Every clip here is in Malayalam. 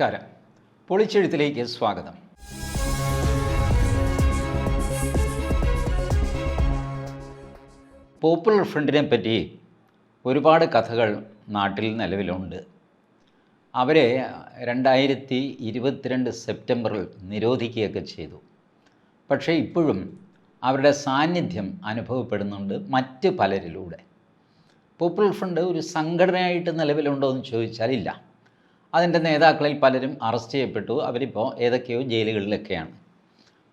നമസ്കാരം. പൊളിച്ചെഴുത്തിലേക്ക് സ്വാഗതം. പോപ്പുലർ ഫ്രണ്ടിനെ പറ്റി ഒരുപാട് കഥകൾ നാട്ടിൽ നിലവിലുണ്ട്. അവരെ രണ്ടായിരത്തി ഇരുപത്തിരണ്ട് സെപ്റ്റംബറിൽ നിരോധിക്കുകയൊക്കെ ചെയ്തു. പക്ഷേ ഇപ്പോഴും അവരുടെ സാന്നിധ്യം അനുഭവപ്പെടുന്നുണ്ട് മറ്റ് പലരിലൂടെ. പോപ്പുലർ ഫ്രണ്ട് ഒരു സംഘടനയായിട്ട് നിലവിലുണ്ടോ എന്ന് ചോദിച്ചാൽ ഇല്ല അതിന്റെ നേതാക്കളിൽ പലരും അറസ്റ്റ് ചെയ്യപ്പെട്ടു. അവരിപ്പോൾ ഏതൊക്കെയോ ജയിലുകളിലൊക്കെയാണ്.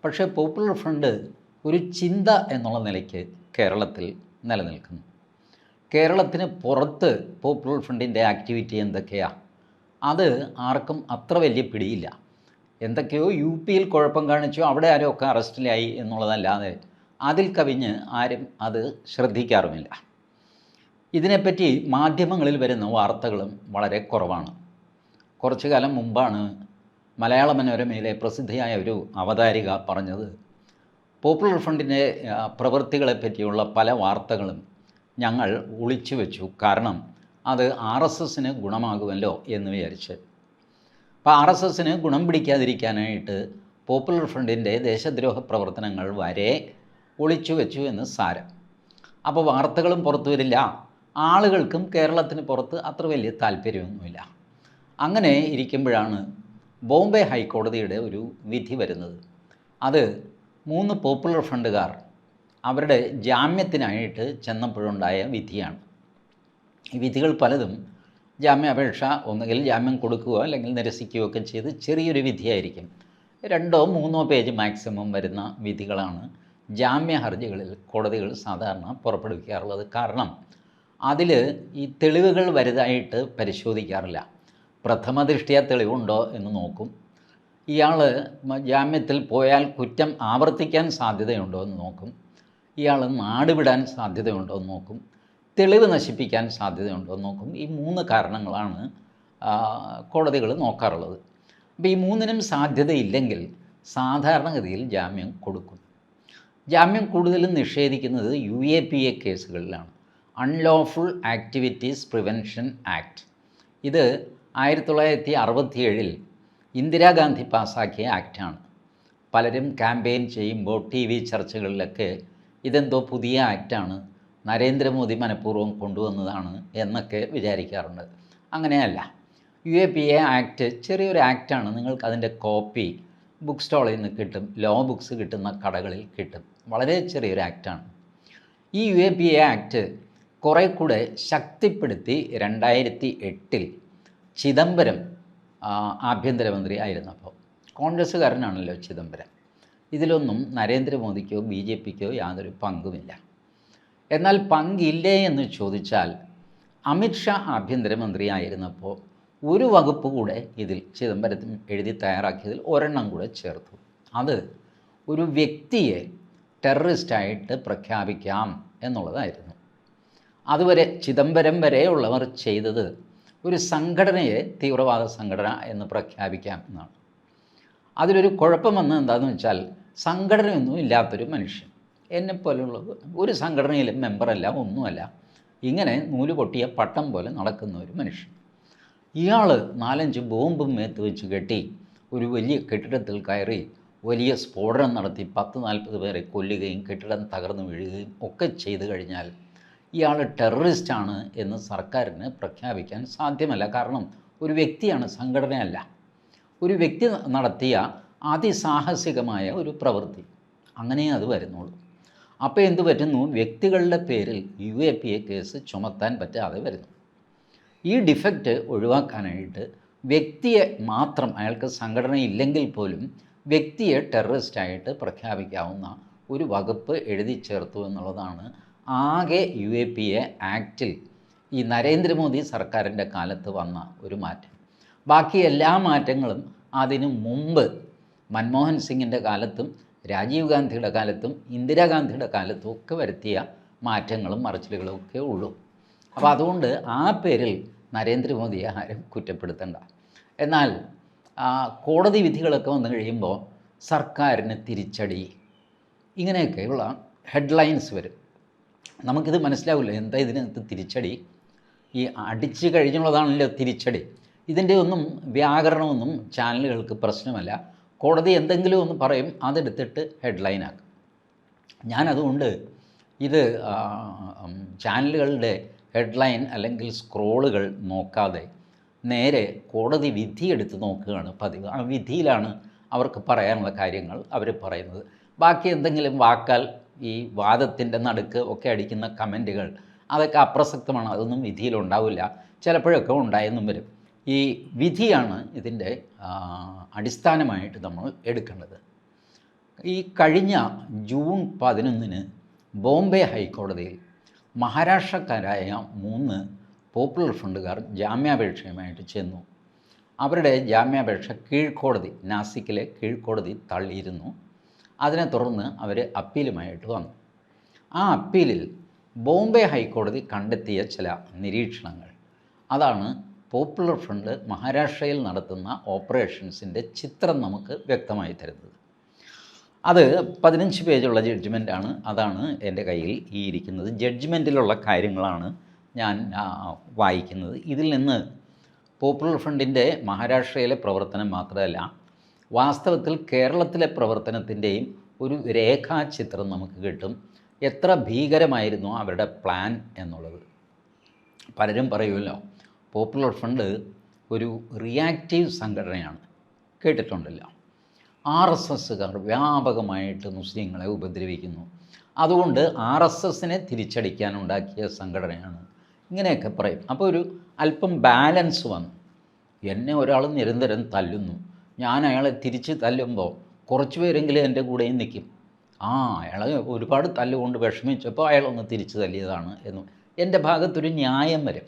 പക്ഷേ പോപ്പുലർ ഫ്രണ്ട് ഒരു ചിന്ത എന്നുള്ള നിലയ്ക്ക് കേരളത്തിൽ നിലനിൽക്കുന്നു. കേരളത്തിന് പുറത്ത് പോപ്പുലർ ഫ്രണ്ടിന്റെ ആക്ടിവിറ്റി എന്തൊക്കെയാണ് അത് ആർക്കും അത്ര വലിയ പിടിയില്ല. എന്തൊക്കെയോ യു പിയിൽ കുഴപ്പം കാണിച്ചു അവിടെ ആരും ഒക്കെ അറസ്റ്റിലായി എന്നുള്ളതല്ലാതെ അതിൽ കവിഞ്ഞ് ആരും അത് ശ്രദ്ധിക്കാറുമില്ല. ഇതിനെപ്പറ്റി മാധ്യമങ്ങളിൽ വരുന്ന വാർത്തകളും വളരെ കുറവാണ്. കുറച്ചു കാലം മുമ്പാണ് മലയാള മനോരമയിലെ പ്രസിദ്ധിയായ ഒരു അവതാരിക പറഞ്ഞത്. പോപ്പുലർ ഫ്രണ്ടിന്റെ പ്രവൃത്തികളെ പറ്റിയുള്ള പല വാർത്തകളും ഞങ്ങൾ ഒളിച്ചു വെച്ചു. കാരണം അത് ആർ എസ് എസിന് ഗുണമാകുമല്ലോ എന്ന് വിചാരിച്ച്. അപ്പോൾ ആർ എസ് എസിന് ഗുണം പിടിക്കാതിരിക്കാനായിട്ട് പോപ്പുലർ ഫ്രണ്ടിന്റെ ദേശദ്രോഹ പ്രവർത്തനങ്ങൾ വരെ ഒളിച്ചു വെച്ചു എന്ന് സാരം. അപ്പോൾ വാർത്തകളും പുറത്തു വരില്ല. ആളുകൾക്കും കേരളത്തിന് പുറത്ത് അത്ര വലിയ താല്പര്യമൊന്നുമില്ല. അങ്ങനെ ഇരിക്കുമ്പോഴാണ് ബോംബെ ഹൈക്കോടതിയുടെ ഒരു വിധി വരുന്നത്. അത് മൂന്ന് പോപ്പുലർ ഫ്രണ്ടുകാർ അവരുടെ ജാമ്യത്തിനായിട്ട് ചെന്നപ്പോഴുണ്ടായ വിധിയാണ്. ഈ വിധികൾ പലതും ജാമ്യാപേക്ഷ ഒന്നുകിൽ ജാമ്യം കൊടുക്കുകയോ അല്ലെങ്കിൽ നിരസിക്കുകയോ ഒക്കെ ചെയ്ത് ചെറിയൊരു വിധിയായിരിക്കും. രണ്ടോ മൂന്നോ പേജ് മാക്സിമം വരുന്ന വിധികളാണ് ജാമ്യ ഹർജികളിൽ കോടതികൾ സാധാരണ പുറപ്പെടുവിക്കാറുള്ളത്. കാരണം അതിൽ ഈ തെളിവുകൾ വലുതായിട്ട് പരിശോധിക്കാറില്ല. പ്രഥമദൃഷ്ടിയ തെളിവുണ്ടോ എന്ന് നോക്കും. ഇയാൾ ജാമ്യത്തിൽ പോയാൽ കുറ്റം ആവർത്തിക്കാൻ സാധ്യതയുണ്ടോ എന്ന് നോക്കും. ഇയാൾ നാട് വിടാൻ സാധ്യതയുണ്ടോ എന്ന് നോക്കും. തെളിവ് നശിപ്പിക്കാൻ സാധ്യതയുണ്ടോ എന്ന് നോക്കും. ഈ മൂന്ന് കാരണങ്ങളാണ് കോടതികൾ നോക്കാറുള്ളത്. അപ്പോൾ ഈ മൂന്നിനും സാധ്യതയില്ലെങ്കിൽ സാധാരണഗതിയിൽ ജാമ്യം കൊടുക്കും. ജാമ്യം കൂടുതലും നിഷേധിക്കുന്നത് യു എ പി എ കേസുകളിലാണ്. അൺലോഫുൾ ആക്ടിവിറ്റീസ് പ്രിവെൻഷൻ ആക്ട് ഇത് ആയിരത്തി തൊള്ളായിരത്തി അറുപത്തിയേഴിൽ ഇന്ദിരാഗാന്ധി പാസ്സാക്കിയ ആക്റ്റാണ്. പലരും ക്യാമ്പയിൻ ചെയ്യുമ്പോൾ ടി വി ചർച്ചകളിലൊക്കെ ഇതെന്തോ പുതിയ ആക്റ്റാണ് നരേന്ദ്രമോദി മനഃപൂർവം കൊണ്ടുവന്നതാണ് എന്നൊക്കെ വിചാരിക്കാറുണ്ട്. അങ്ങനെയല്ല U A P A act ചെറിയൊരു ആക്റ്റാണ് നിങ്ങൾക്ക് അതിന്റെ കോപ്പി ബുക്ക് സ്റ്റാളിൽ നിന്ന് കിട്ടും ലോ ബുക്സ് കിട്ടുന്ന കടകളിൽ കിട്ടും. വളരെ ചെറിയൊരു ആക്റ്റാണ്. ഈ U A P A act കുറേ കൂടെ ശക്തിപ്പെടുത്തി രണ്ടായിരത്തി എട്ടിൽ ചിദംബരം ആഭ്യന്തരമന്ത്രി ആയിരുന്നു അപ്പോൾ. കോൺഗ്രസ്സുകാരനാണല്ലോ ചിദംബരം. ഇതിലൊന്നും നരേന്ദ്രമോദിക്കോ ബി ജെ പിക്കോ യാതൊരു പങ്കുമില്ല. എന്നാൽ പങ്കില്ലേ എന്ന് ചോദിച്ചാൽ അമിത്ഷാ ആഭ്യന്തരമന്ത്രി ആയിരുന്നപ്പോൾ ഒരു വകുപ്പ് കൂടെ ഇതിൽ ചിദംബരത്തിന് എഴുതി തയ്യാറാക്കിയതിൽ ഒരെണ്ണം കൂടെ ചേർത്തു. അത് ഒരു വ്യക്തിയെ ടെററിസ്റ്റായിട്ട് പ്രഖ്യാപിക്കാം എന്നുള്ളതായിരുന്നു. അതുവരെ ചിദംബരം വരെയുള്ളവർ ചെയ്തത് ഒരു സംഘടനയെ തീവ്രവാദ സംഘടന എന്ന് പ്രഖ്യാപിക്കാം എന്നാണ്. അതിലൊരു കുഴപ്പം വന്നത് എന്താണെന്ന് വെച്ചാൽ സംഘടനയൊന്നും ഇല്ലാത്തൊരു മനുഷ്യൻ. എന്നെപ്പോലുള്ള ഒരു സംഘടനയിലും മെമ്പറല്ല ഒന്നുമല്ല. ഇങ്ങനെ നൂൽ പൊട്ടിയ പട്ടം പോലെ നടക്കുന്ന ഒരു മനുഷ്യൻ. ഇയാൾ നാലഞ്ച് ബോംബും മേത്ത് വെച്ച് കെട്ടി ഒരു വലിയ കെട്ടിടത്തിൽ കയറി വലിയ സ്ഫോടനം നടത്തി പത്ത് നാൽപ്പത് പേരെ കൊല്ലുകയും കെട്ടിടം തകർന്നു വീഴുകയും ഒക്കെ ചെയ്തു കഴിഞ്ഞാൽ ഇയാൾ ടെററിസ്റ്റാണ് എന്ന് സർക്കാരിന് പ്രഖ്യാപിക്കാൻ സാധ്യമല്ല. കാരണം ഒരു വ്യക്തിയാണ് സംഘടനയല്ല. ഒരു വ്യക്തി നടത്തിയ അതിസാഹസികമായ ഒരു പ്രവൃത്തി. അങ്ങനെ അത് വരുന്നുള്ളൂ. അപ്പോൾ എന്ത് പറ്റുന്നു? വ്യക്തികളുടെ പേരിൽ U A P A case ചുമത്താൻ പറ്റാതെ വരുന്നു. ഈ ഡിഫക്റ്റ് ഒഴിവാക്കാനായിട്ട് വ്യക്തിയെ മാത്രം അയാൾക്ക് സംഘടന ഇല്ലെങ്കിൽ പോലും വ്യക്തിയെ ടെററിസ്റ്റായിട്ട് പ്രഖ്യാപിക്കാവുന്ന ഒരു വകുപ്പ് എഴുതി ചേർത്തു എന്നുള്ളതാണ് ആകെ യു എ പി എ ആക്റ്റിൽ ഈ നരേന്ദ്രമോദി സർക്കാരിന്റെ കാലത്ത് വന്ന ഒരു മാറ്റം. ബാക്കി എല്ലാ മാറ്റങ്ങളും അതിനു മുമ്പ് മൻമോഹൻ സിംഗിന്റെ കാലത്തും രാജീവ് ഗാന്ധിയുടെ കാലത്തും ഇന്ദിരാഗാന്ധിയുടെ കാലത്തും ഒക്കെ വരുത്തിയ മാറ്റങ്ങളും മറച്ചിലുകളും ഒക്കെ ഉള്ളൂ. അപ്പോൾ അതുകൊണ്ട് ആ പേരിൽ നരേന്ദ്രമോദിയെ ആരും കുറ്റപ്പെടുത്തണ്ട. എന്നാൽ കോടതി വിധികളൊക്കെ വന്നു കഴിയുമ്പോൾ സർക്കാരിന് തിരിച്ചടി. ഇങ്ങനെയൊക്കെയുള്ള ഹെഡ്ലൈൻസ് വരും. നമുക്കിത് മനസ്സിലാവില്ല. എന്താ ഇതിനകത്ത് തിരിച്ചടി? ഈ അടിച്ച് കഴിഞ്ഞുള്ളതാണല്ലോ തിരിച്ചടി. ഇതിന്റെ ഒന്നും വ്യാകരണമൊന്നും ചാനലുകൾക്ക് പ്രശ്നമല്ല. കോടതി എന്തെങ്കിലും ഒന്ന് പറയും അതെടുത്തിട്ട് ഹെഡ്ലൈനാക്കും ഞാനതുകൊണ്ട് ഇത് ചാനലുകളുടെ ഹെഡ്ലൈൻ അല്ലെങ്കിൽ സ്ക്രോളുകൾ നോക്കാതെ നേരെ കോടതി വിധി എടുത്ത് നോക്കുകയാണ് പതിവ്. ആ വിധിയിലാണ് അവർക്ക് പറയാനുള്ള കാര്യങ്ങൾ അവർ പറയുന്നത്. ബാക്കി എന്തെങ്കിലും വാക്കാൽ ഈ വാദത്തിന്റെ നടുക്ക് ഒക്കെ അടിക്കുന്ന കമന്റുകൾ അതൊക്കെ അപ്രസക്തമാണ് അതൊന്നും വിധിയിലുണ്ടാവില്ല. ചിലപ്പോഴൊക്കെ ഉണ്ടായെന്നും വരും. ഈ വിധിയാണ് ഇതിന്റെ അടിസ്ഥാനമായിട്ട് നമ്മൾ എടുക്കേണ്ടത്. ഈ കഴിഞ്ഞ ജൂൺ പതിനൊന്നിന് ബോംബെ ഹൈക്കോടതിയിൽ മഹാരാഷ്ട്രക്കാരായ മൂന്ന് പോപ്പുലർ ഫണ്ടുകാർ ജാമ്യാപേക്ഷയുമായിട്ട് ചെന്നു. അവരുടെ ജാമ്യാപേക്ഷ കീഴ്ക്കോടതി നാസിക്കിലെ കീഴ്ക്കോടതി തള്ളിയിരുന്നു. അതിനെ തുടർന്ന് അവർ അപ്പീലുമായിട്ട് വന്നു. ആ അപ്പീലിൽ ബോംബെ ഹൈക്കോടതി കണ്ടെത്തിയ ചില നിരീക്ഷണങ്ങൾ. അതാണ് പോപ്പുലർ ഫ്രണ്ട് മഹാരാഷ്ട്രയിൽ നടത്തുന്ന ഓപ്പറേഷൻസിന്റെ ചിത്രം നമുക്ക് വ്യക്തമായി തരുന്നത്. അത് പതിനഞ്ച് പേജുള്ള ജഡ്ജ്മെന്റാണ് അതാണ് എന്റെ കയ്യിൽ ഈ ഇരിക്കുന്നത്. ജഡ്ജ്മെന്റിലുള്ള കാര്യങ്ങളാണ് ഞാൻ വായിക്കുന്നത്. ഇതിൽ നിന്ന് പോപ്പുലർ ഫ്രണ്ടിന്റെ മഹാരാഷ്ട്രയിലെ പ്രവർത്തനം മാത്രമല്ല വാസ്തവത്തിൽ കേരളത്തിലെ പ്രവർത്തനത്തിന്റെയും ഒരു രേഖാചിത്രം നമുക്ക് കിട്ടും. എത്ര ഭീകരമായിരുന്നു അവരുടെ പ്ലാൻ എന്നുള്ളത്. പലരും പറയുമല്ലോ പോപ്പുലർ ഫ്രണ്ട് ഒരു റിയാക്റ്റീവ് സംഘടനയാണ്. കേട്ടിട്ടുണ്ടല്ലോ. ആർ എസ് എസ്സുകാർ വ്യാപകമായിട്ട് മുസ്ലിങ്ങളെ ഉപദ്രവിക്കുന്നു. അതുകൊണ്ട് ആർ എസ് എസിനെ തിരിച്ചടിക്കാനുണ്ടാക്കിയ സംഘടനയാണ്. ഇങ്ങനെയൊക്കെ പറയും. അപ്പോൾ ഒരു അല്പം ബാലൻസ് വന്നു. എന്നെ ഒരാൾ നിരന്തരം തല്ലുന്നു. ഞാൻ അയാളെ തിരിച്ച് തല്ലുമ്പോൾ കുറച്ച് പേരെങ്കിലും എന്റെ കൂടെയും നിൽക്കും. ആ അയാളെ ഒരുപാട് തല്ലുകൊണ്ട് വിഷമിച്ചപ്പോൾ അയാളൊന്ന് തിരിച്ച് തല്ലിയതാണ് എന്ന് എന്റെ ഭാഗത്തൊരു ന്യായം വരും.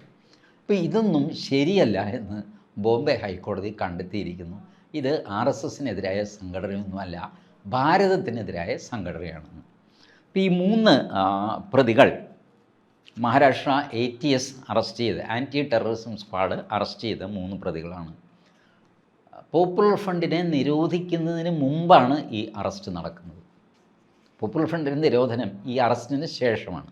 അപ്പോൾ ഇതൊന്നും ശരിയല്ല എന്ന് ബോംബെ ഹൈക്കോടതി കണ്ടെത്തിയിരിക്കുന്നു. ഇത് ആർ എസ് എസിനെതിരായ സംഘടനയൊന്നുമല്ല ഭാരതത്തിനെതിരായ സംഘടനയാണ് അപ്പോൾ ഈ മൂന്ന് പ്രതികൾ Maharashtra A T S arrest ചെയ്ത് ആന്റി ടെററിസം സ്ക്വാഡ് അറസ്റ്റ് ചെയ്ത മൂന്ന് പ്രതികളാണ്. പോപ്പുലർ ഫണ്ടിനെ നിരോധിക്കുന്നതിന് മുമ്പാണ് ഈ അറസ്റ്റ് നടക്കുന്നത്. പോപ്പുലർ ഫണ്ടിന്റെ നിരോധനം ഈ അറസ്റ്റിന് ശേഷമാണ്.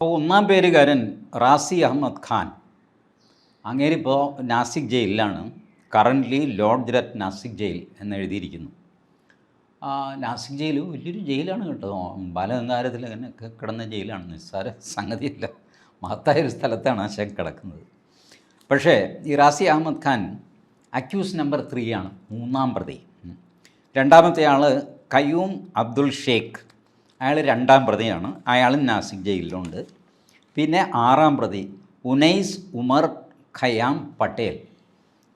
ഒന്നാം പേരുകാരൻ റാസി അഹമ്മദ് ഖാൻ. അങ്ങേരിപ്പോൾ നാസിക് ജയിലിലാണ്. Currently lodged at Nashik jail എന്നെഴുതിയിരിക്കുന്നു. Nashik jail വലിയൊരു ജയിലാണ് കേട്ടോ. ബാലഗംഗാരത്തിൽ അങ്ങനെ കിടന്ന ജയിലാണ്. നിസ്സാര സംഗതിയല്ല. മഹത്തായ ഒരു സ്ഥലത്താണ് ആ കിടക്കുന്നത്. പക്ഷേ ഈ Razi Ahmed Khan accused number three ആണ് മൂന്നാം പ്രതി. രണ്ടാമത്തെ ആൾ കയ്യൂം അബ്ദുൾ ഷേഖ്. അയാൾ രണ്ടാം പ്രതിയാണ് അയാളും നാസിക് ജയിലിലുണ്ട്. പിന്നെ ആറാം പ്രതി ഉനൈസ് ഉമർ ഖയാം പട്ടേൽ.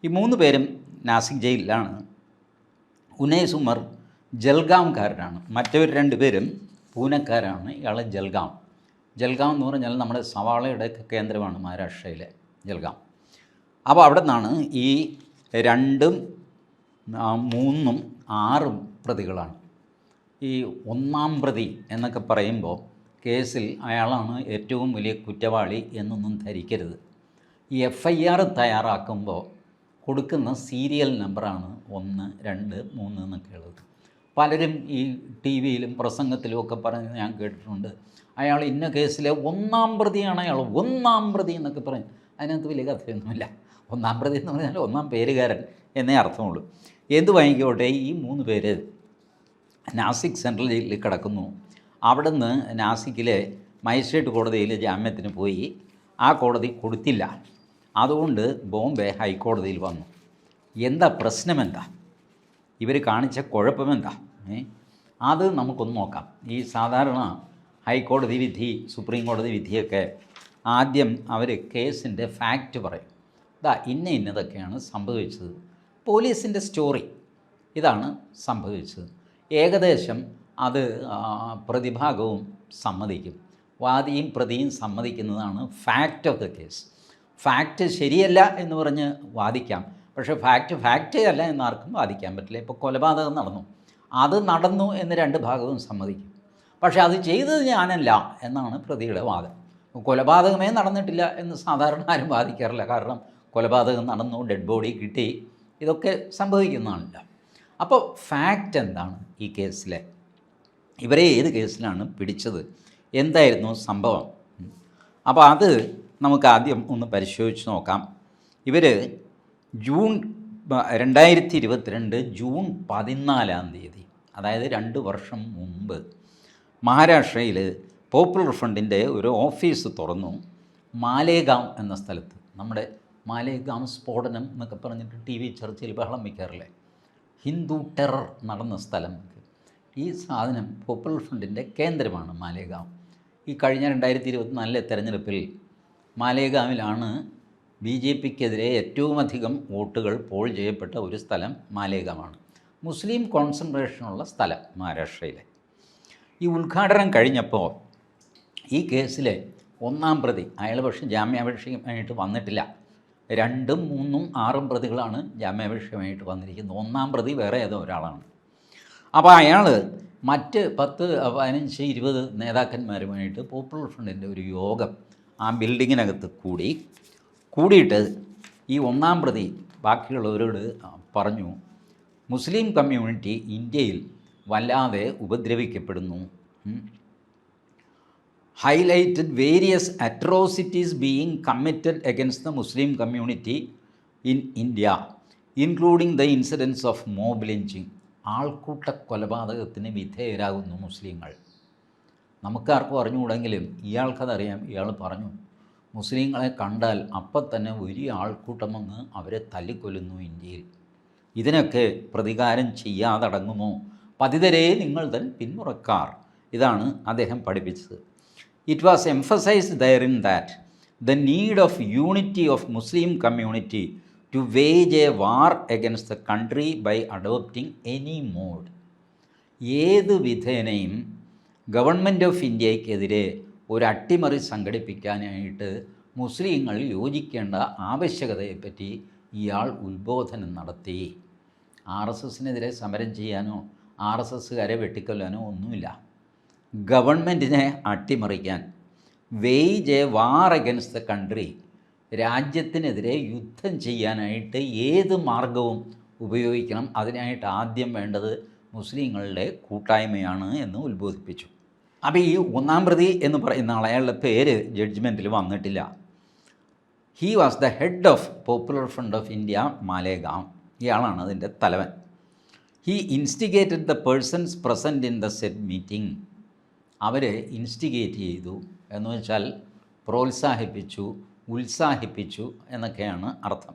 ഈ മൂന്ന് പേരും നാസിക് ജയിലിലാണ്. ഉനൈസ് ഉമർ ജൽഗാംകാരനാണ്. മറ്റവർ രണ്ടുപേരും പൂനക്കാരാണ് ഇയാൾ ജൽഗാം. ജൽഗാം എന്ന് പറഞ്ഞാൽ നമ്മുടെ സവാളയുടെ കേന്ദ്രമാണ് മഹാരാഷ്ട്രയിലെ ജൽഗാം. അപ്പോൾ അവിടെ നിന്നാണ് ഈ രണ്ടും മൂന്നും ആറും പ്രതികളാണ്. ഈ ഒന്നാം പ്രതി എന്നൊക്കെ പറയുമ്പോൾ കേസിൽ അയാളാണ് ഏറ്റവും വലിയ കുറ്റവാളി എന്നൊന്നും ധരിക്കരുത്. ഈ എഫ് ഐ ആർ തയ്യാറാക്കുമ്പോൾ കൊടുക്കുന്ന സീരിയൽ നമ്പറാണ് ഒന്ന് രണ്ട് മൂന്ന് എന്നൊക്കെ ഉള്ളത്. പലരും ഈ ടി വിയിലും പ്രസംഗത്തിലും ഒക്കെ പറഞ്ഞ് ഞാൻ കേട്ടിട്ടുണ്ട്. അയാൾ ഇന്ന കേസിലെ ഒന്നാം പ്രതിയാണ് അയാൾ ഒന്നാം പ്രതി എന്നൊക്കെ പറയും. അതിനകത്ത് വലിയ കഥയൊന്നുമില്ല. ഒന്നാം പ്രതി എന്ന് പറഞ്ഞാൽ ഒന്നാം പേരുകാരൻ എന്നേ അർത്ഥമുള്ളൂ. എന്ത് വാങ്ങിക്കോട്ടെ? ഈ മൂന്ന് പേര് നാസിക് സെൻട്രൽ ജയിലിൽ കിടക്കുന്നു. അവിടുന്ന് നാസിക്കിലെ മജിസ്ട്രേറ്റ് കോടതിയിൽ ജാമ്യത്തിന് പോയി. ആ കോടതി കൊടുത്തില്ല. അതുകൊണ്ട് ബോംബെ ഹൈക്കോടതിയിൽ വന്നു. എന്താ പ്രശ്നമെന്താ ഇവർ കാണിച്ച കുഴപ്പമെന്താ അത് നമുക്കൊന്ന് നോക്കാം. ഈ സാധാരണ ഹൈക്കോടതി വിധി സുപ്രീം കോടതി വിധിയൊക്കെ ആദ്യം അവർ കേസിന്റെ ഫാക്റ്റ് പറയും. ഇതാ ഇന്ന ഇന്നതൊക്കെയാണ് സംഭവിച്ചത്. പോലീസിന്റെ സ്റ്റോറി ഇതാണ് സംഭവിച്ചത്. ഏകദേശം അത് പ്രതിഭാഗവും സമ്മതിക്കും. വാദിയും പ്രതിയും സമ്മതിക്കുന്നതാണ് fact of the case fact ശരിയല്ല എന്ന് പറഞ്ഞ് വാദിക്കാം. പക്ഷേ ഫാക്റ്റ് ഫാക്റ്റേ അല്ല എന്നാർക്കും വാദിക്കാൻ പറ്റില്ല. ഇപ്പോൾ കൊലപാതകം നടന്നു. അത് നടന്നു എന്ന് രണ്ട് ഭാഗവും സമ്മതിക്കും. പക്ഷേ അത് ചെയ്തത് ഞാനല്ല എന്നാണ് പ്രതിയുടെ വാദം. കൊലപാതകമേ നടന്നിട്ടില്ല എന്ന് സാധാരണ ആരും വാദിക്കാറില്ല. കാരണം കൊലപാതകം നടന്നു ഡെഡ് ബോഡി കിട്ടി. ഇതൊക്കെ സംഭവിക്കുന്നതാണല്ലോ. അപ്പോൾ ഫാക്റ്റ് എന്താണ് ഈ കേസിലെ? ഇവരെ ഏത് കേസിലാണ് പിടിച്ചത്? എന്തായിരുന്നു സംഭവം? അപ്പോൾ അത് നമുക്ക് ആദ്യം ഒന്ന് പരിശോധിച്ച് നോക്കാം. ഇവർ ജൂൺ രണ്ടായിരത്തി ഇരുപത്തിരണ്ട് ജൂൺ പതിനാലാം തീയതി അതായത് രണ്ട് വർഷം മുമ്പ് മഹാരാഷ്ട്രയിൽ പോപ്പുലർ ഫ്രണ്ടിന്റെ ഒരു ഓഫീസ് തുറന്നു. മാലേഗാം എന്ന സ്ഥലത്ത്. നമ്മുടെ മാലേഗാം സ്ഫോടനം എന്നൊക്കെ പറഞ്ഞിട്ട് ടി വി ചർച്ചയിൽ ബഹളം വയ്ക്കാറില്ലേ ഹിന്ദു ടെറർ നടന്ന സ്ഥലം. ഈ സാധനം പോപ്പുലർ ഫ്രണ്ടിന്റെ കേന്ദ്രമാണ് മാലേഗാം. ഈ കഴിഞ്ഞ രണ്ടായിരത്തി ഇരുപത്തിനാലിലെ തെരഞ്ഞെടുപ്പിൽ മാലേഗാമിലാണ് ബി ജെ പിക്കെതിരെ ഏറ്റവും അധികം വോട്ടുകൾ പോൾ ചെയ്യപ്പെട്ട ഒരു സ്ഥലം മാലേഗാമാണ്. മുസ്ലിം കോൺസെൻട്രേഷനുള്ള സ്ഥലം മഹാരാഷ്ട്രയിലെ. ഈ ഉദ്ഘാടനം കഴിഞ്ഞപ്പോൾ ഈ കേസിൽ ഒന്നാം പ്രതി അയാൾ പക്ഷേ ജാമ്യാപേക്ഷയുമായിട്ട് വന്നിട്ടില്ല. രണ്ടും മൂന്നും ആറും പ്രതികളാണ് ജാമ്യാപേക്ഷയുമായിട്ട് വന്നിരിക്കുന്നത്. ഒന്നാം പ്രതി വേറെ ഏതോ ഒരാളാണ്. അപ്പോൾ അയാൾ മറ്റ് പത്ത് പതിനഞ്ച് ഇരുപത് നേതാക്കന്മാരുമായിട്ട് പോപ്പുലർ ഫ്രണ്ടിന്റെ ഒരു യോഗം ആ ബിൽഡിങ്ങിനകത്ത് കൂടി. കൂടിയിട്ട് ഈ ഒന്നാം പ്രതി ബാക്കിയുള്ളവരോട് പറഞ്ഞു മുസ്ലിം കമ്മ്യൂണിറ്റി ഇന്ത്യയിൽ വല്ലാതെ ഉപദ്രവിക്കപ്പെടുന്നു. Highlighted various atrocities being committed against the Muslim community in India including the incidence of mob lynching. ആൾക്കൂട്ട കൊലപാതകത്തിന് വിധേയരാകുന്നു മുസ്ലിങ്ങൾ. നമുക്കാർക്കും അറിഞ്ഞുകൂടെങ്കിലും ഇയാൾക്കതറിയാം. ഇയാൾ പറഞ്ഞു മുസ്ലിങ്ങളെ കണ്ടാൽ അപ്പം തന്നെ ഒരു ആൾക്കൂട്ടം വന്ന് അവരെ തല്ലിക്കൊല്ലുന്നു ഇന്ത്യയിൽ. ഇതിനൊക്കെ പ്രതികാരം ചെയ്യാതടങ്ങുമോ? പതിതരെ നിങ്ങൾ തൻ പിന്മുറക്കാർ. ഇതാണ് അദ്ദേഹം പഠിപ്പിച്ചത്. It was emphasised there in that the need of unity of Muslim community to wage a war against the country by adopting any mode ഏത് വിധേനയും ഗവൺമെന്റ് ഓഫ് ഇന്ത്യക്കെതിരെ ഒരു അട്ടിമറി സംഘടിപ്പിക്കാനായിട്ട് മുസ്ലിങ്ങൾ യോജിക്കേണ്ട ആവശ്യകതയെപ്പറ്റി ഇയാൾ ഉത്ബോധനം നടത്തി. ആർ എസ് എസിനെതിരെ സമരം ചെയ്യാനോ ആർ എസ് എസ്സുകാരെ വെട്ടിക്കൊല്ലാനോ ഒന്നുമില്ല. ഗവൺമെന്റിനെ അട്ടിമറിക്കാൻ wage a war against the country രാജ്യത്തിനെതിരെ യുദ്ധം ചെയ്യാനായിട്ട് ഏത് മാർഗവും ഉപയോഗിക്കണം. അതിനായിട്ട് ആദ്യം വേണ്ടത് മുസ്ലിങ്ങളുടെ കൂട്ടായ്മയാണ് എന്ന് ഉത്ബോധിപ്പിച്ചു. അപ്പോൾ ഈ ഒന്നാം പ്രതി എന്ന് പറയുന്ന അയാളുടെ പേര് ജഡ്ജ്മെന്റിൽ വന്നിട്ടില്ല. He was the head of Popular Front of India Malegaon. ഇയാളാണ് അതിന്റെ തലവൻ. He instigated the persons present in the set meeting our instigate ചെയ്തു എന്ന് വെച്ചാൽ പ്രോത്സാഹിപ്പിച്ചു ഉത്സാഹിപ്പിച്ചു എന്നൊക്കെയാണ് അർത്ഥം.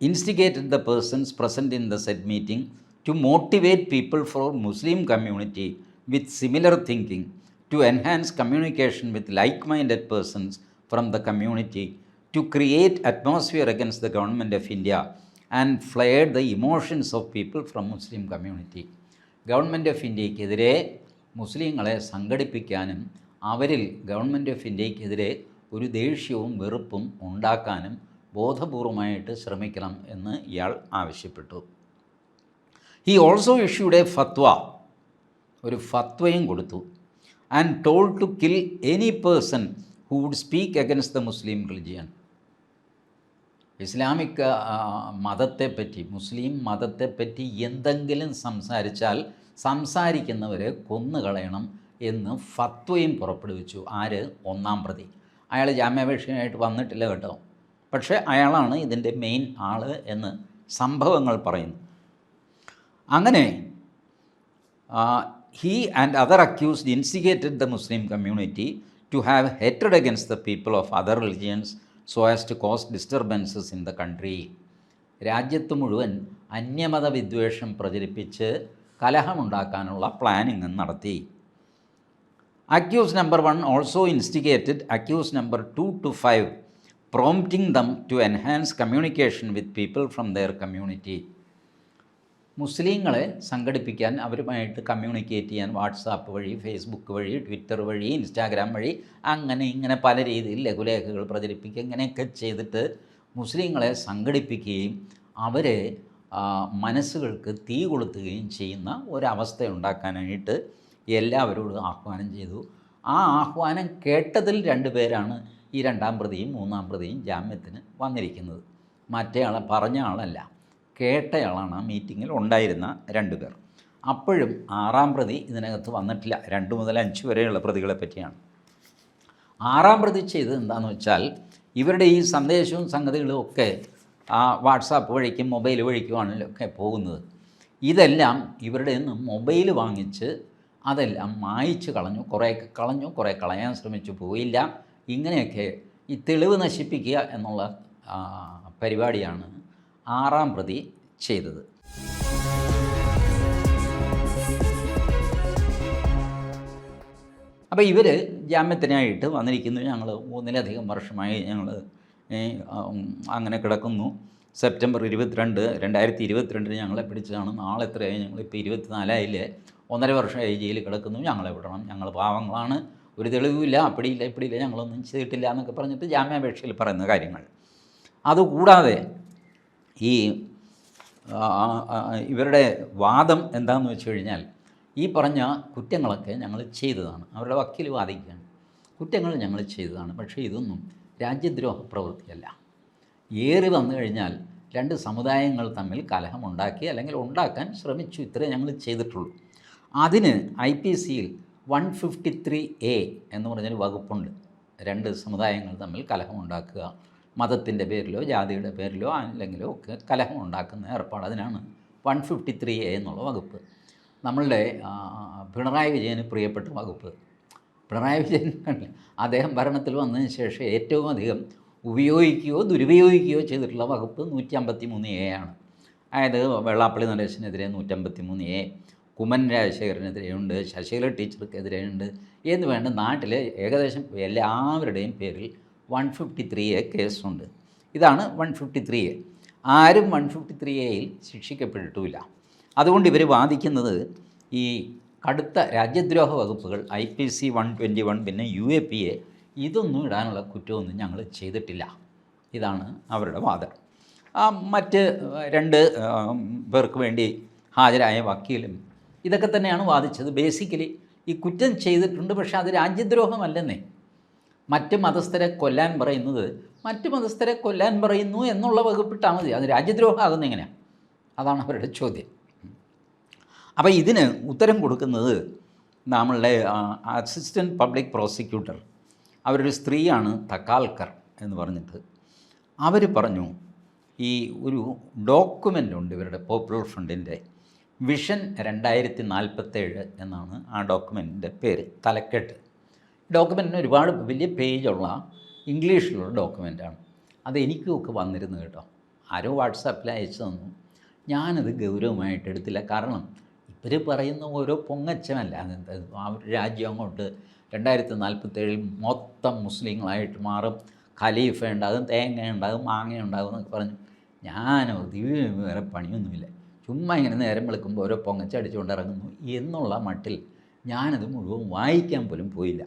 Instigated the persons present in the set meeting to motivate people for Muslim community with similar thinking to enhance communication with like minded persons from the community to create atmosphere against the government of India and flared the emotions of people from Muslim community government of ഇന്ത്യക്കെതിരെ മുസ്ലിങ്ങളെ സംഘടിപ്പിക്കാനും അവരിൽ ഗവൺമെന്റ് ഓഫ് ഇന്ത്യക്കെതിരെ ഒരു ദേഷ്യവും വെറുപ്പും ഉണ്ടാക്കാനും ബോധപൂർവമായിട്ട് ശ്രമിക്കണം എന്ന് ഇയാൾ ആവശ്യപ്പെട്ടു. He also issued a fatwa ഒരു ഫത്വയും കൊടുത്തു and told to kill any person who would speak against the Muslim religion Islamic മതത്തെപ്പറ്റി മുസ്ലിം മതത്തെപ്പറ്റി എന്തെങ്കിലും സംസാരിച്ചാൽ സംസാരിക്കുന്നവരെ കൊന്നുകളയണം എന്ന് ഫത്വയും പുറപ്പെടുവിച്ചു. ആര്? ഒന്നാം പ്രതി. അയാൾ ജാമ്യാപേക്ഷയായിട്ട് വന്നിട്ടില്ല കേട്ടോ. പക്ഷേ അയാളാണ് ഇതിന്റെ മെയിൻ ആൾ എന്ന് സംഭവങ്ങൾ പറയുന്നു. അങ്ങനെ he and other accused instigated the Muslim community to have ഹെറ്റഡ് against the people of other religions so as to cause disturbances in the country രാജ്യത്ത് മുഴുവൻ അന്യമത വിദ്വേഷം പ്രചരിപ്പിച്ച് കലഹമുണ്ടാക്കാനുള്ള പ്ലാനിങ് നടത്തി. Accused number one also instigated accused number two to five prompting them to enhance communication with people from their community മുസ്ലിങ്ങളെ സംഘടിപ്പിക്കാൻ അവരുമായിട്ട് കമ്മ്യൂണിക്കേറ്റ് ചെയ്യാൻ വാട്സാപ്പ് വഴി ഫേസ്ബുക്ക് വഴി ട്വിറ്റർ വഴി ഇൻസ്റ്റാഗ്രാം വഴി അങ്ങനെ ഇങ്ങനെ പല രീതിയിൽ ലഘുലേഖകൾ പ്രചരിപ്പിക്കുക ഇങ്ങനെയൊക്കെ ചെയ്തിട്ട് മുസ്ലിങ്ങളെ സംഘടിപ്പിക്കുകയും അവരെ മനസ്സുകൾക്ക് തീ കൊളുത്തുകയും ചെയ്യുന്ന ഒരവസ്ഥ ഉണ്ടാക്കാനായിട്ട് എല്ലാവരോടും ആഹ്വാനം ചെയ്തു. ആ ആഹ്വാനം കേട്ടതിൽ രണ്ട് പേരാണ് ഈ രണ്ടാം പ്രതിയും മൂന്നാം പ്രതിയും ജാമ്യത്തിന് വന്നിരിക്കുന്നത്. മറ്റേ ആളെ പറഞ്ഞ ആളല്ല. കേട്ടയാളാണ് ആ മീറ്റിങ്ങിൽ ഉണ്ടായിരുന്ന രണ്ട് പേർ. അപ്പോഴും ആറാം പ്രതി ഇതിനകത്ത് വന്നിട്ടില്ല. രണ്ട് മുതൽ അഞ്ച് വരെയുള്ള പ്രതികളെ പറ്റിയാണ്. ആറാം പ്രതി ചെയ്തത് എന്താണെന്ന് വെച്ചാൽ ഇവരുടെ ഈ സന്ദേശവും സംഗതികളും ഒക്കെ ആ വാട്സാപ്പ് വഴിക്കും മൊബൈൽ വഴിക്കുമാണല്ലോ ഒക്കെ പോകുന്നത്. ഇതെല്ലാം ഇവരുടെ നിന്ന് മൊബൈൽ വാങ്ങിച്ച് അതെല്ലാം മായിച്ച് കളഞ്ഞു. കുറേയൊക്കെ കളഞ്ഞു കുറേ കളയാൻ ശ്രമിച്ചു. പോയില്ല. ഇങ്ങനെയൊക്കെ ഈ തെളിവ് നശിപ്പിക്കുക എന്നുള്ള പരിപാടിയാണ് ആറാം പ്രതി ചെയ്തത്. അപ്പോൾ ഇവർ ജാമ്യത്തിനായിട്ട് വന്നിരിക്കുന്നു. ഞങ്ങൾ മൂന്നിലധികം വർഷമായി ഞങ്ങൾ അങ്ങനെ കിടക്കുന്നു. സെപ്റ്റംബർ ഇരുപത്തിരണ്ട് രണ്ടായിരത്തി ഇരുപത്തിരണ്ടിന് ഞങ്ങളെ പിടിച്ചതാണ്. നാളെ എത്രയായി? ഞങ്ങളിപ്പോൾ ഇരുപത്തിനാലായില്ലേ? ഒന്നര വർഷമായി ജയിലിൽ കിടക്കുന്നു. ഞങ്ങളെ വിടണം. ഞങ്ങൾ പാവങ്ങളാണ്. ഒരു തെളിവുമില്ല. അപ്പടിയില്ല ഇപ്പടിയില്ല. ഞങ്ങളൊന്നും ചെയ്തിട്ടില്ല എന്നൊക്കെ പറഞ്ഞിട്ട് ജാമ്യാപേക്ഷയിൽ പറയുന്ന കാര്യങ്ങൾ. അതുകൂടാതെ ഈ ഇവരുടെ വാദം എന്താണെന്ന് വെച്ച് കഴിഞ്ഞാൽ ഈ പറഞ്ഞ കുറ്റങ്ങളൊക്കെ ഞങ്ങൾ ചെയ്തതാണ്. അവരുടെ വക്കീൽ വാദിക്കുകയാണ്. കുറ്റങ്ങൾ ഞങ്ങൾ ചെയ്തതാണ്. പക്ഷേ ഇതൊന്നും രാജ്യദ്രോഹ പ്രവൃത്തിയല്ല. ഏറി വന്നു കഴിഞ്ഞാൽ രണ്ട് സമുദായങ്ങൾ തമ്മിൽ കലഹമുണ്ടാക്കി അല്ലെങ്കിൽ ഉണ്ടാക്കാൻ ശ്രമിച്ചു. ഇത്രേ ഞങ്ങൾ ചെയ്തിട്ടുള്ളൂ. അതിന് ഐ പി സിയിൽ വൺ ഫിഫ്റ്റി ത്രീ എ എന്ന് പറഞ്ഞൊരു വകുപ്പുണ്ട്. രണ്ട് സമുദായങ്ങൾ തമ്മിൽ കലഹമുണ്ടാക്കുക. മതത്തിന്റെ പേരിലോ ജാതിയുടെ പേരിലോ അല്ലെങ്കിലോ ഒക്കെ കലഹം ഉണ്ടാക്കുന്ന ഏർപ്പാട് അതിനാണ് വൺ ഫിഫ്റ്റി ത്രീ എ എന്നുള്ള വകുപ്പ്. നമ്മളുടെ പിണറായി വിജയന് പ്രിയപ്പെട്ട വകുപ്പ്. പിണറായി വിജയൻ അദ്ദേഹം ഭരണത്തിൽ വന്നതിന് ശേഷം ഏറ്റവും അധികം ഉപയോഗിക്കുകയോ ദുരുപയോഗിക്കുകയോ ചെയ്തിട്ടുള്ള വകുപ്പ് നൂറ്റി അമ്പത്തി മൂന്ന് എ ആണ്. അതായത് വെള്ളാപ്പള്ളി നടേശനെതിരെ നൂറ്റമ്പത്തി മൂന്ന് എ കുമ്മൻ രാജശേഖരനെതിരെയുണ്ട് ശശികല ടീച്ചർക്കെതിരെയുണ്ട് എന്ന് വേണ്ട നാട്ടിലെ ഏകദേശം എല്ലാവരുടെയും പേരിൽ വൺ ഫിഫ്റ്റി ത്രീ എ കേസുണ്ട്. ഇതാണ് വൺ ഫിഫ്റ്റി ത്രീ എ. ആരും വൺ ഫിഫ്റ്റി ത്രീ എയിൽ ശിക്ഷിക്കപ്പെട്ടിട്ടുമില്ല. അതുകൊണ്ട് ഇവർ വാദിക്കുന്നത് ഈ കടുത്ത രാജ്യദ്രോഹ വകുപ്പുകൾ I P C one twenty one പിന്നെ യു എ പി എ ഇതൊന്നും ഇടാനുള്ള കുറ്റമൊന്നും ഞങ്ങൾ ചെയ്തിട്ടില്ല. ഇതാണ് അവരുടെ വാദം. മറ്റ് രണ്ട് പേർക്ക് വേണ്ടി ഹാജരായ വക്കീലും ഇതൊക്കെ തന്നെയാണ് വാദിച്ചത്. ബേസിക്കലി ഈ കുറ്റം ചെയ്തിട്ടുണ്ട് പക്ഷേ അത് രാജ്യദ്രോഹമല്ലെന്നേ. മറ്റ് മതസ്ഥരെ കൊല്ലാൻ പറയുന്നത് മറ്റ് മതസ്ഥരെ കൊല്ലാൻ പറയുന്നു എന്നുള്ള വകുപ്പിട്ടാൽ മതി. അത് രാജ്യദ്രോഹമാകുന്ന എങ്ങനെയാണ് അതാണ് അവരുടെ ചോദ്യം. അപ്പോൾ ഇതിന് ഉത്തരം കൊടുക്കുന്നത് നമ്മളുടെ അസിസ്റ്റന്റ് പബ്ലിക് പ്രോസിക്യൂട്ടർ അവരൊരു സ്ത്രീയാണ് തക്കാൽക്കർ എന്ന് പറഞ്ഞിട്ട്. അവർ പറഞ്ഞു ഈ ഒരു ഡോക്യുമെന്റ് ഉണ്ട് ഇവരുടെ പോപ്പുലർ ഫ്രണ്ടിന്റെ വിഷൻ രണ്ടായിരത്തി നാൽപ്പത്തേഴ് എന്നാണ് ആ ഡോക്യുമെന്റിന്റെ പേര് തലക്കെട്ട്. ഡോക്യുമെന്റിന് ഒരുപാട് വലിയ പേജുള്ള ഇംഗ്ലീഷിലുള്ള ഡോക്യുമെന്റാണ് അത് വന്നിരുന്നു കേട്ടോ. ആരോ വാട്സാപ്പിൽ അയച്ചു തന്നു. ഞാനത് ഗൗരവമായിട്ട് എടുത്തില്ല. കാരണം ഇവർ പറയുന്ന ഓരോ പൊങ്ങച്ചമല്ല. രാജ്യം അങ്ങോട്ട് രണ്ടായിരത്തി നാൽപ്പത്തേഴിൽ മൊത്തം മുസ്ലിങ്ങളായിട്ട് മാറും. ഖലീഫ ഉണ്ടാകും തേങ്ങ ഉണ്ടാകും മാങ്ങ ഉണ്ടാകും എന്നൊക്കെ പറഞ്ഞു. ഞാനോ ദിവ്യ വേറെ പണിയൊന്നുമില്ല. ചുമ്മാ ഇങ്ങനെ നേരം വിളിക്കുമ്പോൾ ഓരോ പൊങ്ങച്ചടിച്ചുകൊണ്ട് ഇറങ്ങുന്നു. എന്നുള്ള മട്ടിൽ ഞാനത് മുഴുവൻ വായിക്കാൻ പോലും പോയില്ല.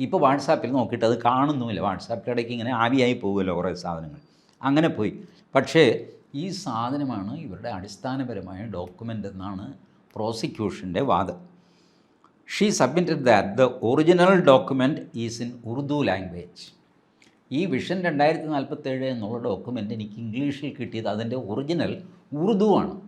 ഇപ്പോൾ വാട്സാപ്പിൽ നോക്കിയിട്ട് അത് കാണുന്നുമില്ല. വാട്സാപ്പിലിടയ്ക്ക് ഇങ്ങനെ ആവിയായി പോകുമല്ലോ കുറേ സാധനങ്ങൾ. അങ്ങനെ പോയി. പക്ഷേ ഈ സാധനമാണ് ഇവരുടെ അടിസ്ഥാനപരമായ ഡോക്യുമെന്റ് എന്നാണ് പ്രോസിക്യൂഷന്റെ വാദം. She submitted that the original document is in Urdu language ഈ വിഷൻ രണ്ടായിരത്തി നാൽപ്പത്തേഴ് എന്നുള്ള ഡോക്യുമെന്റ് എനിക്ക് ഇംഗ്ലീഷിൽ കിട്ടിയത് അതിന്റെ ഒറിജിനൽ ഉറുദുവാണ്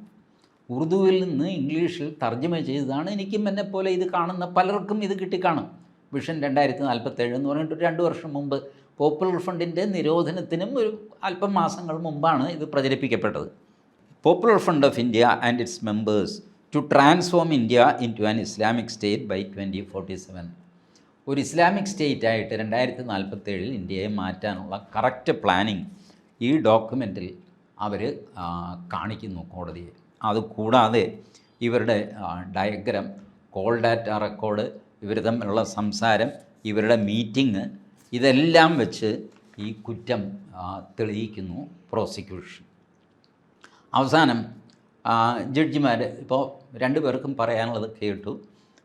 ഉറുദുവിൽ നിന്ന് ഇംഗ്ലീഷിൽ തർജമ ചെയ്തതാണ് എനിക്കും എന്നെപ്പോലെ ഇത് കാണുന്ന പലർക്കും ഇത് കിട്ടിക്കാണും. വിഷൻ രണ്ടായിരത്തി നാൽപ്പത്തേഴ് എന്ന് പറഞ്ഞിട്ട് രണ്ട് വർഷം മുമ്പ് പോപ്പുലർ ഫണ്ടിന്റെ നിരോധനത്തിനും ഒരു അല്പം മാസങ്ങൾ മുമ്പാണ് ഇത് പ്രചരിപ്പിക്കപ്പെട്ടത്. Popular fund of India and its members to transform India into an Islamic state by twenty forty seven. ഒരു ഇസ്ലാമിക് സ്റ്റേറ്റ് ആയിട്ട് രണ്ടായിരത്തി നാൽപ്പത്തേഴിൽ ഇന്ത്യയെ മാറ്റാനുള്ള കറക്റ്റ് പ്ലാനിങ് ഈ ഡോക്യുമെന്റിൽ അവർ കാണിക്കുന്നു കോടതിയെ. അതുകൂടാതെ ഇവരുടെ ഡയഗ്രം കോൾ ഡാറ്റ റെക്കോർഡ് ഇവർ തമ്മിലുള്ള സംസാരം ഇവരുടെ മീറ്റിംഗ് ഇതെല്ലാം വെച്ച് ഈ കുറ്റം തെളിയിക്കുന്നു പ്രോസിക്യൂഷൻ അവസാനം ജഡ്ജിമാർ ഇപ്പോൾ രണ്ടു പേർക്കും പറയാനുള്ളത് കേട്ടു.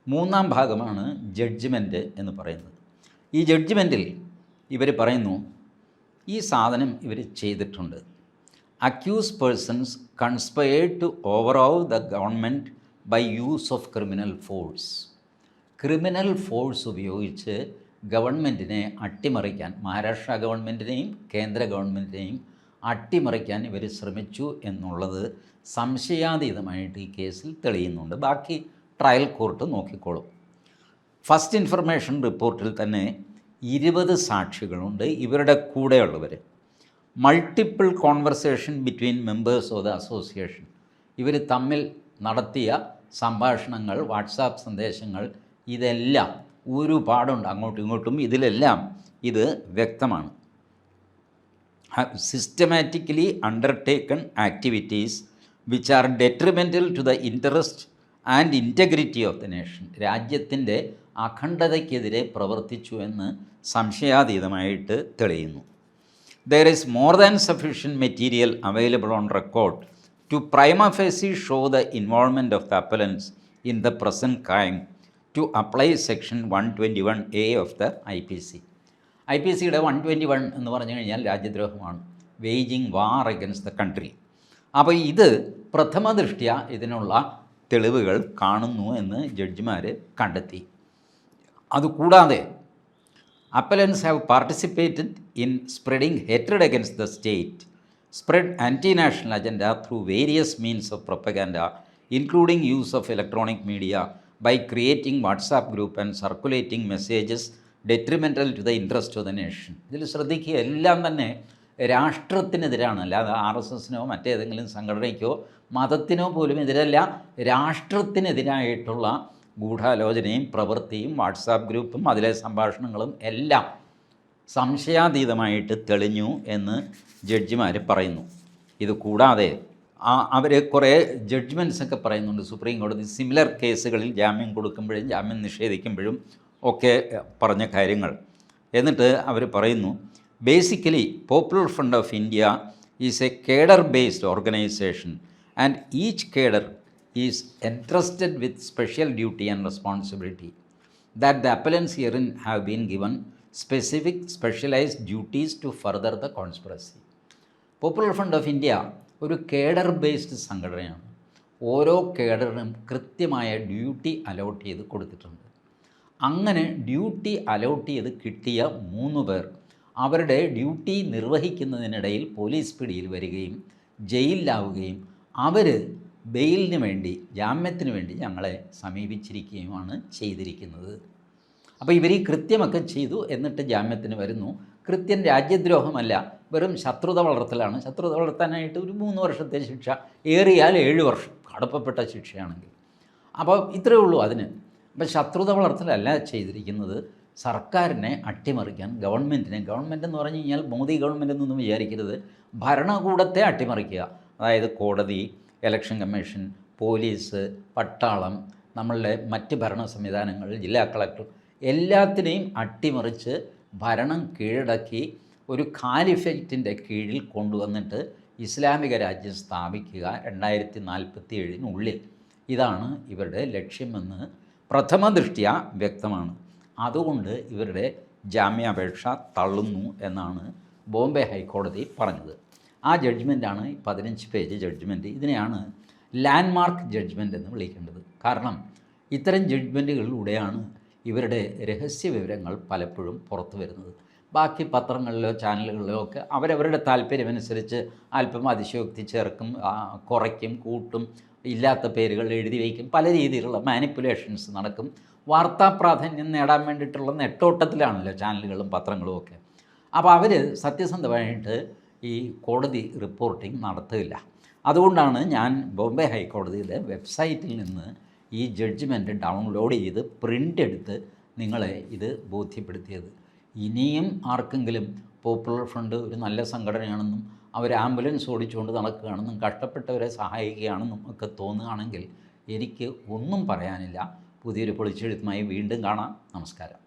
മൂന്നാം ഭാഗമാണ് ജഡ്ജ്മെന്റ് എന്ന് പറയുന്നത്. ഈ ജഡ്ജ്മെന്റിൽ ഇവർ പറയുന്നു ഈ സാധനം ഇവർ ചെയ്തിട്ടുണ്ട്. Accused persons conspired to overawe the government by use of criminal force criminal force ഉപയോഗിച്ച് ഗവൺമെന്റിനെ അട്ടിമറിക്കാൻ മഹാരാഷ്ട്ര ഗവൺമെന്റിനെയും കേന്ദ്ര ഗവൺമെന്റിനെയും അട്ടിമറിക്കാൻ ഇവർ ശ്രമിച്ചു എന്നുള്ളത് സംശയാതീതമായിട്ട് ഈ കേസിൽ തെളിയുന്നുണ്ട്. ബാക്കി ട്രയൽ കോർട്ട് നോക്കിക്കോളും. ഫസ്റ്റ് ഇൻഫർമേഷൻ റിപ്പോർട്ടിൽ തന്നെ ഇരുപത് സാക്ഷികളുണ്ട്. ഇവരുടെ കൂടെയുള്ളവർ. Multiple conversation between members of the association. ഇവർ തമ്മിൽ നടത്തിയ സംഭാഷണങ്ങൾ വാട്സാപ്പ് സന്ദേശങ്ങൾ ഇതെല്ലാം ഒരുപാടുണ്ട് അങ്ങോട്ടും ഇങ്ങോട്ടും. ഇതിലെല്ലാം ഇത് വ്യക്തമാണ്. Systematically undertaken activities which are are to the interest and integrity of the nation രാജ്യത്തിന്റെ അഖണ്ഡതയ്ക്കെതിരെ പ്രവർത്തിച്ചു എന്ന് സംശയാതീതമായിട്ട് തെളിയുന്നു. There is more than sufficient material available on record to prima facie show the involvement of the appellants in the present crime to apply section one twenty one A of the I P C I P സിയുടെ വൺ ട്വന്റി വൺ എന്ന് പറഞ്ഞു കഴിഞ്ഞാൽ രാജ്യദ്രോഹമാണ് waging war against the country അപ്പോൾ ഇത് പ്രഥമ ദൃഷ്ട്യ ഇതിനുള്ള തെളിവുകൾ കാണുന്നു എന്ന് ജഡ്ജിമാർ കണ്ടെത്തി അതുകൂടാതെ appellants have participated in spreading hatred against the state, spread anti-national agenda through various means of propaganda, including use of electronic media by creating WhatsApp group and circulating messages detrimental to the interest of the nation ഇതിൽ ശ്രദ്ധിക്കുക എല്ലാം തന്നെ രാഷ്ട്രത്തിനെതിരാണ്. അല്ലാതെ ആർ എസ് എസിനോ മറ്റേതെങ്കിലും സംഘടനയ്ക്കോ മതത്തിനോ പോലും എതിരല്ല. രാഷ്ട്രത്തിനെതിരായിട്ടുള്ള ഗൂഢാലോചനയും പ്രവൃത്തിയും വാട്സാപ്പ് ഗ്രൂപ്പും അതിലെ സംഭാഷണങ്ങളും എല്ലാം സംശയാതീതമായിട്ട് തെളിഞ്ഞു എന്ന് ജഡ്ജിമാർ പറയുന്നു. ഇത് കൂടാതെ അവർ കുറേ ജഡ്ജ്മെന്റ്സ് ഒക്കെ പറയുന്നുണ്ട്. സുപ്രീം കോടതി സിമിലർ കേസുകളിൽ ജാമ്യം കൊടുക്കുമ്പോഴും ജാമ്യം നിഷേധിക്കുമ്പോഴും ഒക്കെ പറഞ്ഞ കാര്യങ്ങൾ. എന്നിട്ട് അവർ പറയുന്നു basically Popular Front of India is a cadre based organisation and each cadre is entrusted with special duty and responsibility that the appellants herein have been given specific specialised duties to further the conspiracy Popular Front of India ഒരു കേഡർ ബേസ്ഡ് സംഘടനയാണ്. ഓരോ കേഡറിനും കൃത്യമായ ഡ്യൂട്ടി അലോട്ട് ചെയ്ത് കൊടുത്തിട്ടുണ്ട്. അങ്ങനെ ഡ്യൂട്ടി അലോട്ട് ചെയ്ത് കിട്ടിയ മൂന്ന് പേർ അവരുടെ ഡ്യൂട്ടി നിർവഹിക്കുന്നതിനിടയിൽ പോലീസ് പിടിയിൽ വരികയും ജയിലിലാവുകയും അവർ ബെയിലിന് വേണ്ടി ജാമ്യത്തിന് വേണ്ടി ഞങ്ങളെ സമീപിച്ചിരിക്കുകയുമാണ് ചെയ്തിരിക്കുന്നത്. അപ്പോൾ ഇവർ ഈ കൃത്യമൊക്കെ ചെയ്തു എന്നിട്ട് ജാമ്യത്തിന് വരുന്നു. കൃത്യം രാജ്യദ്രോഹമല്ല വെറും ശത്രുത വളർത്തലാണ്. ശത്രുത വളർത്താനായിട്ട് ഒരു മൂന്ന് വർഷത്തെ ശിക്ഷ ഏറിയാൽ ഏഴ് വർഷം കടുപ്പപ്പെട്ട ശിക്ഷയാണെങ്കിൽ. അപ്പോൾ ഇത്രയേ ഉള്ളൂ അതിന്. അപ്പം ശത്രുത വളർത്തലല്ല ചെയ്തിരിക്കുന്നത്. സർക്കാരിനെ അട്ടിമറിക്കാൻ ഗവൺമെന്റിനെ ഗവൺമെന്റ് എന്ന് പറഞ്ഞു കഴിഞ്ഞാൽ മോദി ഗവൺമെന്റ് എന്നൊന്നും വിചാരിക്കരുത്. ഭരണകൂടത്തെ അട്ടിമറിക്കുക. അതായത് കോടതി ഇലക്ഷൻ കമ്മീഷൻ പോലീസ് പട്ടാളം നമ്മളുടെ മറ്റ് ഭരണ സംവിധാനങ്ങൾ ജില്ലാ കളക്ടർ എല്ലാത്തിനെയും അട്ടിമറിച്ച് ഭരണം കീഴടക്കി ഒരു ഖാലിഫേറ്റിന്റെ കീഴിൽ കൊണ്ടുവന്നിട്ട് ഇസ്ലാമിക രാജ്യം സ്ഥാപിക്കുക രണ്ടായിരത്തി നാൽപ്പത്തി ഏഴിനുള്ളിൽ ഇതാണ് ഇവരുടെ ലക്ഷ്യമെന്ന് പ്രഥമ ദൃഷ്ടിയ വ്യക്തമാണ്. അതുകൊണ്ട് ഇവരുടെ ജാമ്യാപേക്ഷ തള്ളുന്നു എന്നാണ് ബോംബെ ഹൈക്കോടതി പറഞ്ഞത്. ആ ജഡ്ജ്മെന്റാണ് പതിനഞ്ച് പേജ് ജഡ്ജ്മെന്റ് ഇതിനെയാണ് ലാൻഡ്മാർക്ക് ജഡ്ജ്മെന്റ് എന്ന് വിളിക്കേണ്ടത്. കാരണം ഇത്തരം ജഡ്ജ്മെന്റുകളിലൂടെയാണ് ഇവരുടെ രഹസ്യ വിവരങ്ങൾ പലപ്പോഴും പുറത്തു വരുന്നത്. ബാക്കി പത്രങ്ങളിലോ ചാനലുകളിലോ ഒക്കെ അവരവരുടെ താല്പര്യമനുസരിച്ച് അല്പം അതിശയോക്തി ചേർക്കും കുറയ്ക്കും കൂട്ടും ഇല്ലാത്ത പേരുകൾ എഴുതി വയ്ക്കും. പല രീതിയിലുള്ള മാനിപ്പുലേഷൻസ് നടക്കും. വാർത്താ പ്രാധാന്യം നേടാൻ വേണ്ടിയിട്ടുള്ള നെട്ടോട്ടത്തിലാണല്ലോ ചാനലുകളും പത്രങ്ങളും ഒക്കെ. അപ്പോൾ അവർ സത്യസന്ധമായിട്ട് ഈ കോടതി റിപ്പോർട്ടിംഗ് നടത്തുകയില്ല. അതുകൊണ്ടാണ് ഞാൻ ബോംബെ ഹൈക്കോടതിയുടെ വെബ്സൈറ്റിൽ നിന്ന് ഈ ജഡ്ജ്മെന്റ് ഡൗൺലോഡ് ചെയ്ത് പ്രിന്റ് എടുത്ത് നിങ്ങളെ ഇത് ബോധ്യപ്പെടുത്തിയത്. ഇനിയും ആർക്കെങ്കിലും പോപ്പുലർ ഫ്രണ്ട് ഒരു നല്ല സംഘടനയാണെന്നും അവർ ആംബുലൻസ് ഓടിച്ചുകൊണ്ട് നടക്കുകയാണെന്നും കഷ്ടപ്പെട്ടവരെ സഹായിക്കുകയാണെന്നും ഒക്കെ തോന്നുകയാണെങ്കിൽ എനിക്ക് ഒന്നും പറയാനില്ല. പുതിയൊരു പൊളിച്ചെഴുത്തുമായി വീണ്ടും കാണാം. നമസ്കാരം.